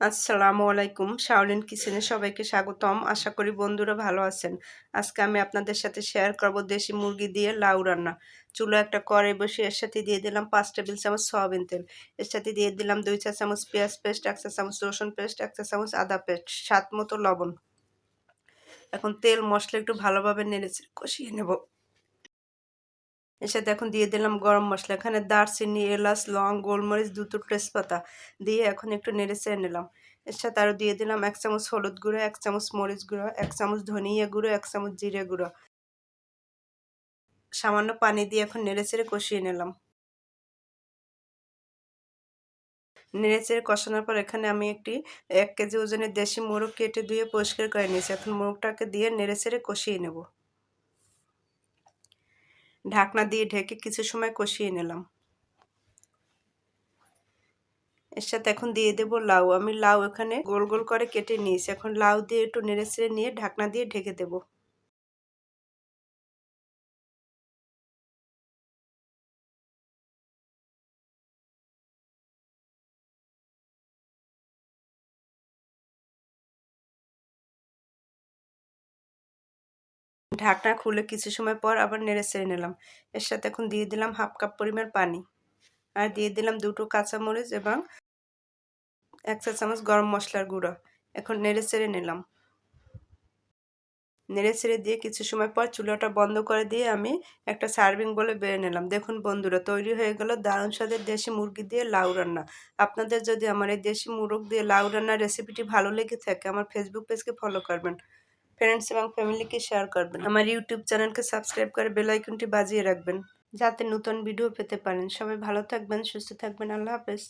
আসসালামু আলাইকুম। শাওলিন কিচেনে সবাইকে স্বাগতম। আশা করি বন্ধুরা ভালো আছেন। আজকে আমি আপনাদের সাথে শেয়ার করব দেশি মুরগি দিয়ে লাউ রান্না। চুলো একটা কড়াই বসে এর সাথে দিয়ে দিলাম পাঁচ টেবিল চামচ সয়াবিন তেল। এর সাথে দিয়ে দিলাম দুই চা চামচ পেঁয়াজ পেস্ট, এক চা চামচ রসুন পেস্ট, এক চা চামচ আদা পেস্ট, স্বাদ মতো লবণ। এখন তেল মশলা একটু ভালোভাবে নেড়ে কষিয়ে নেব। এর সাথে এখন দিয়ে দিলাম গরম মশলা। এখানে দারচিনি, এলাচ, লং, গোলমরিচ, দুটো তেজপাতা দিয়ে এখন একটু নেড়ে চেড়ে নিলাম। এর সাথে আরও দিয়ে দিলাম এক চামচ হলুদ গুঁড়ো, এক চামচ মরিচ গুঁড়ো, এক চামচ ধনিয়া গুঁড়ো, এক চামচ জিরে গুঁড়ো। সামান্য পানি দিয়ে এখন নেড়ে চেড়ে কষিয়ে নিলাম। নেড়ে চেড়ে কষানোর পর এখানে আমি একটি এক কেজি ওজনের দেশি মোরগ কেটে ধুয়ে পরিষ্কার করে নিয়েছি। এখন মোরগটাকে দিয়ে নেড়ে চেড়ে কষিয়ে নেব। ঢাকনা দিয়ে ঢেকে কিছু সময় কষিয়ে নিলাম। এর সাথে এখন দিয়ে দেব লাউ। আমি লাউ এখানে গোল গোল করে কেটে নিয়েছি। এখন লাউ দিয়ে একটু নেড়ে নিয়ে ঢাকনা দিয়ে ঢেকে দেব। ঢাকনা খুলে কিছু সময় পর আবার নেড়ে ছেড়ে নিলাম। এর সাথে এখন দিয়ে দিলাম হাফ কাপ পরিমাণ পানি। আর দিয়ে দিলাম দুটো কাঁচামরিচ এবং এক চা চামচ গরম মশলার গুঁড়ো। এখন নেড়ে চেড়ে নিলাম। নেড়ে ছেড়ে দিয়ে কিছু সময় পর চুলাটা বন্ধ করে দিয়ে আমি একটা সার্ভিং বলে বেড়ে নিলাম। দেখুন বন্ধুরা, তৈরি হয়ে গেল দারুণ স্বাদের দেশি মুরগি দিয়ে লাউ রান্না। আপনাদের যদি আমার এই দেশি মুরগ দিয়ে লাউ রান্নার রেসিপিটি ভালো লেগে থাকে, আমার ফেসবুক পেজকে ফলো করবেন। ফ্রেন্ডস এবং ফ্যামিলিকে শেয়ার করবেন। আমার ইউটিউব চ্যানেলকে সাবস্ক্রাইব করে বেলাইকনটি বাজিয়ে রাখবেন, যাতে নতুন ভিডিও পেতে পারেন। সবাই ভালো থাকবেন, সুস্থ থাকবেন। আল্লাহ হাফেজ।